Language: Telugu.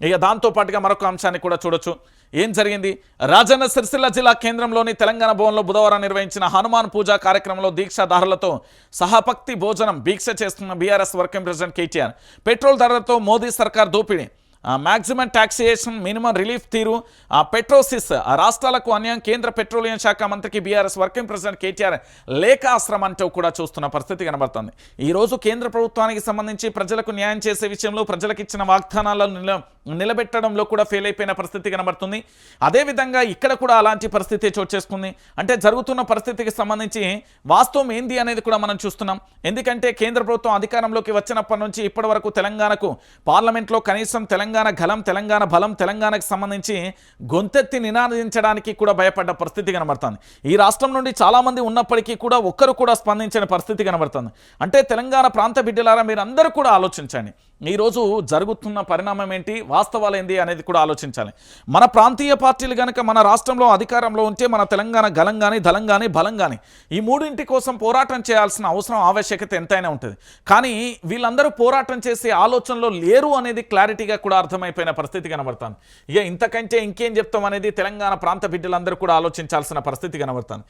ఇక దాంతోపాటుగా మరొక అంశాన్ని కూడా చూడొచ్చు. ఏం జరిగింది? రాజన్న సిరిసిల్ల జిల్లా కేంద్రంలోని తెలంగాణ భవన్లో బుధవారం నిర్వహించిన హనుమాన్ పూజా కార్యక్రమంలో దీక్షాదారులతో సహపక్తి భోజనం దీక్ష చేస్తున్న BRS working president KTR. Petrol ధరలతో మోదీ సర్కార్ దోపిడీ. మ్యాక్సిమం ట్యాక్సేషన్ మినిమం రిలీఫ్ తీరు. ఆ పెట్రోసిస్ ఆ రాష్ట్రాలకు అన్యాయం కేంద్ర పెట్రోలియం శాఖ మంత్రికి బీఆర్ఎస్ వర్కింగ్ ప్రెసిడెంట్ కేటీఆర్ లేఖ ఆశ్రమం అంటూ కూడా చూస్తున్న పరిస్థితి కనబడుతుంది. ఈరోజు కేంద్ర ప్రభుత్వానికి సంబంధించి ప్రజలకు న్యాయం చేసే విషయంలో ప్రజలకు ఇచ్చిన వాగ్దానాలను నిల నిలబెట్టడంలో కూడా ఫెయిల్ అయిపోయిన పరిస్థితి కనబడుతుంది. అదేవిధంగా ఇక్కడ కూడా అలాంటి పరిస్థితి చోటు చేసుకుంది. అంటే జరుగుతున్న పరిస్థితికి సంబంధించి వాస్తవం ఏంది అనేది కూడా మనం చూస్తున్నాం. ఎందుకంటే కేంద్ర ప్రభుత్వం అధికారంలోకి వచ్చినప్పటి నుంచి ఇప్పటి వరకు తెలంగాణకు పార్లమెంట్లో కనీసం తెలంగాణ గలం తెలంగాణ బలం తెలంగాణకు సంబంధించి గొంతెత్తి నినాదించడానికి కూడా భయపడ్డ పరిస్థితి కనబడుతుంది. ఈ రాష్ట్రం నుండి చాలామంది ఉన్నప్పటికీ కూడా ఒక్కరు కూడా స్పందించిన పరిస్థితి కనబడుతుంది. అంటే తెలంగాణ ప్రాంత బిడ్డలారా మీరు అందరూ కూడా ఆలోచించండి. ఈరోజు జరుగుతున్న పరిణామం ఏంటి? వాస్తవాలు ఏంటి అనేది కూడా ఆలోచించాలి. మన ప్రాంతీయ పార్టీలు కనుక మన రాష్ట్రంలో అధికారంలో ఉంటే మన తెలంగాణ గలం కానీ దళం కానీ బలం కానీ ఈ మూడింటి కోసం పోరాటం చేయాల్సిన అవసరం ఆవశ్యకత ఎంతైనా ఉంటుంది. కానీ వీళ్ళందరూ పోరాటం చేసే ఆలోచనలో లేరు అనేది క్లారిటీగా కూడా అర్థమైపోయిన పరిస్థితి కనబడుతుంది. ఇక ఇంతకంటే ఇంకేం చెప్తాం అనేది తెలంగాణ ప్రాంత బిడ్డలందరూ కూడా ఆలోచించాల్సిన పరిస్థితి కనబడుతుంది.